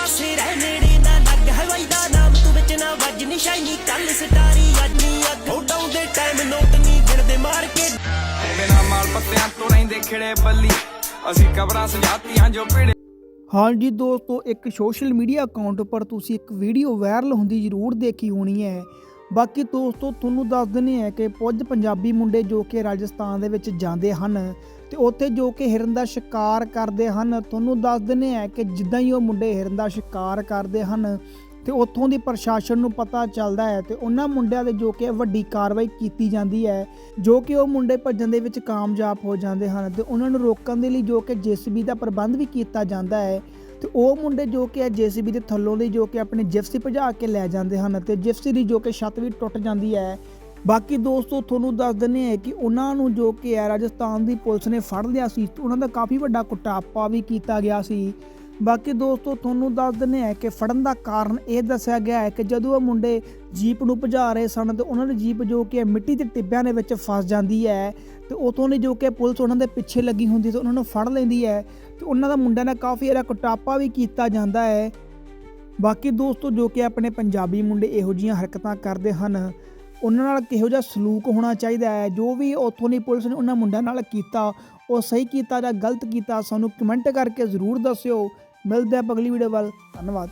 ਪਾਸੇ ਰਹਿ ਨੇੜੇ ਨਾ ਲੱਗ ਹਵਾਈ ਦਾ ਨਾਮ ਤੂੰ ਵਿੱਚ ਨਾ ਵੱਜ ਨਿਸ਼ਾਨੀ ਕੱਲ ਸਟਾਰੀ ਅੱਜ ਅੱਗ। ਉਡਾਉਂਦੇ ਟਾਈਮ ਨੋਟ ਨਹੀਂ ਗਿਣਦੇ ਮਾਰ ਕੇ ਬਿਨਾ ਮਾਲ ਪੱਤਿਆਂ ਤੋਂ ਰਹਿੰਦੇ ਖਿੜੇ ਬੱਲੀ। ਅਸੀਂ ਕਬਰਾਂ ਸਜਾਤੀਆਂ ਜੋ ਪੀੜੇ ਹਾਂਜੀ ਦੋਸਤੋ ਇੱਕ ਸੋਸ਼ਲ ਮੀਡੀਆ ਅਕਾਊਂਟ ਉੱਪਰ ਤੁਸੀਂ ਇੱਕ ਵੀਡੀਓ ਵਾਇਰਲ ਹੁੰਦੀ ਜ਼ਰੂਰ ਦੇਖੀ ਹੋਣੀ ਹੈ। ਬਾਕੀ ਦੋਸਤੋ, ਤੁਹਾਨੂੰ ਦੱਸ ਦਿੰਦੇ ਹਾਂ ਕਿ ਕੁਝ ਪੰਜਾਬੀ ਮੁੰਡੇ ਜੋ ਕਿ ਰਾਜਸਥਾਨ ਦੇ ਵਿੱਚ ਜਾਂਦੇ ਹਨ ਤੇ ਉੱਥੇ ਜੋ ਕਿ ਹਿਰਨ ਦਾ ਸ਼ਿਕਾਰ ਕਰਦੇ ਹਨ। ਤੁਹਾਨੂੰ ਦੱਸ ਦਿੰਦੇ ਹਾਂ ਕਿ ਜਿੱਦਾਂ ਹੀ ਉਹ ਮੁੰਡੇ ਹਿਰਨ ਦਾ ਸ਼ਿਕਾਰ ਕਰਦੇ ਹਨ ਤੇ ਉੱਥੋਂ ਦੀ ਪ੍ਰਸ਼ਾਸਨ ਨੂੰ ਪਤਾ ਚੱਲਦਾ ਹੈ ਤੇ ਉਹਨਾਂ ਮੁੰਡਿਆਂ ਦੇ ਜੋ ਕਿ ਵੱਡੀ ਕਾਰਵਾਈ ਕੀਤੀ ਜਾਂਦੀ ਹੈ, ਜੋ ਕਿ ਉਹ ਮੁੰਡੇ ਭੱਜਣ ਦੇ ਵਿੱਚ ਕਾਮਯਾਬ ਹੋ ਜਾਂਦੇ ਹਨ ਤੇ ਉਹਨਾਂ ਨੂੰ ਰੋਕਣ ਦੇ ਲਈ ਜੋ ਕਿ ਜੀਸੀਬੀ ਦਾ ਪ੍ਰਬੰਧ ਵੀ ਕੀਤਾ ਜਾਂਦਾ ਹੈ ਤੇ ਉਹ ਮੁੰਡੇ ਜੋ ਕਿ ਜੀਸੀਬੀ ਦੇ ਥੱਲੋਂ ਦੀ ਜੋ ਕਿ ਆਪਣੇ ਜਿਪਸੀ ਭਜਾ ਕੇ ਲੈ ਜਾਂਦੇ ਹਨ ਤੇ ਜਿਪਸੀ ਦੀ ਜੋ ਕਿ ਛੱਤ ਵੀ ਟੁੱਟ ਜਾਂਦੀ ਹੈ। ਬਾਕੀ ਦੋਸਤੋ ਤੁਹਾਨੂੰ ਦੱਸ ਦਿੰਦੇ ਹੈ ਕਿ ਉਹਨਾਂ ਨੂੰ ਜੋ ਕਿ ਹੈ ਰਾਜਸਥਾਨ ਦੀ ਪੁਲਿਸ ਨੇ ਫੜ ਲਿਆ ਸੀ ਉਹਨਾਂ ਦਾ ਕਾਫੀ ਵੱਡਾ ਕੁਟਾਪਾ ਵੀ ਕੀਤਾ ਗਿਆ ਸੀ। ਬਾਕੀ ਦੋਸਤੋ, ਤੁਹਾਨੂੰ ਦੱਸ ਦਿੰਦੇ ਹਾਂ ਕਿ ਫੜਨ ਦਾ ਕਾਰਨ ਇਹ ਦੱਸਿਆ ਗਿਆ ਹੈ ਕਿ ਜਦੋਂ ਉਹ ਮੁੰਡੇ ਜੀਪ ਨੂੰ ਭਜਾ ਰਹੇ ਸਨ ਤੇ ਉਹਨਾਂ ਦੀ ਜੀਪ ਜੋ ਕਿ ਮਿੱਟੀ ਦੇ ਟਿੱਬਿਆਂ ਦੇ ਵਿੱਚ ਫਸ ਜਾਂਦੀ ਹੈ ਤੇ ਉਤੋਂ ਦੀ ਜੋ ਕਿ ਪੁਲਿਸ ਉਹਨਾਂ ਦੇ ਪਿੱਛੇ ਲੱਗੀ ਹੁੰਦੀ ਤੇ ਉਹਨਾਂ ਨੂੰ ਫੜ ਲੈਂਦੀ ਹੈ ਤੇ ਉਹਨਾਂ ਦਾ ਮੁੰਡਿਆਂ ਨਾਲ ਕਾਫੀ ਇਹਦਾ ਕੁਟਾਪਾ ਵੀ ਕੀਤਾ ਜਾਂਦਾ ਹੈ। ਬਾਕੀ ਦੋਸਤੋ, ਜੋ ਕਿ ਆਪਣੇ ਪੰਜਾਬੀ ਮੁੰਡੇ ਇਹੋ ਜਿਹੀਆਂ ਹਰਕਤਾਂ ਕਰਦੇ ਹਨ, ਉਹਨਾਂ ਨਾਲ ਕਿਹੋ ਜਿਹਾ ਸਲੂਕ ਹੋਣਾ ਚਾਹੀਦਾ ਹੈ? ਜੋ ਵੀ ਉੱਥੋਂ ਦੀ ਪੁਲਿਸ ਨੇ ਉਹਨਾਂ ਮੁੰਡਿਆਂ ਨਾਲ ਕੀਤਾ, ਉਹ ਸਹੀ ਕੀਤਾ ਜਾਂ ਗਲਤ ਕੀਤਾ ਸਾਨੂੰ ਕਮੈਂਟ ਕਰਕੇ ਜ਼ਰੂਰ ਦੱਸਿਓ। ਮਿਲਦੇ ਹਾਂ ਅਗਲੀ ਵੀਡੀਓ ਵੱਲ। ਧੰਨਵਾਦ।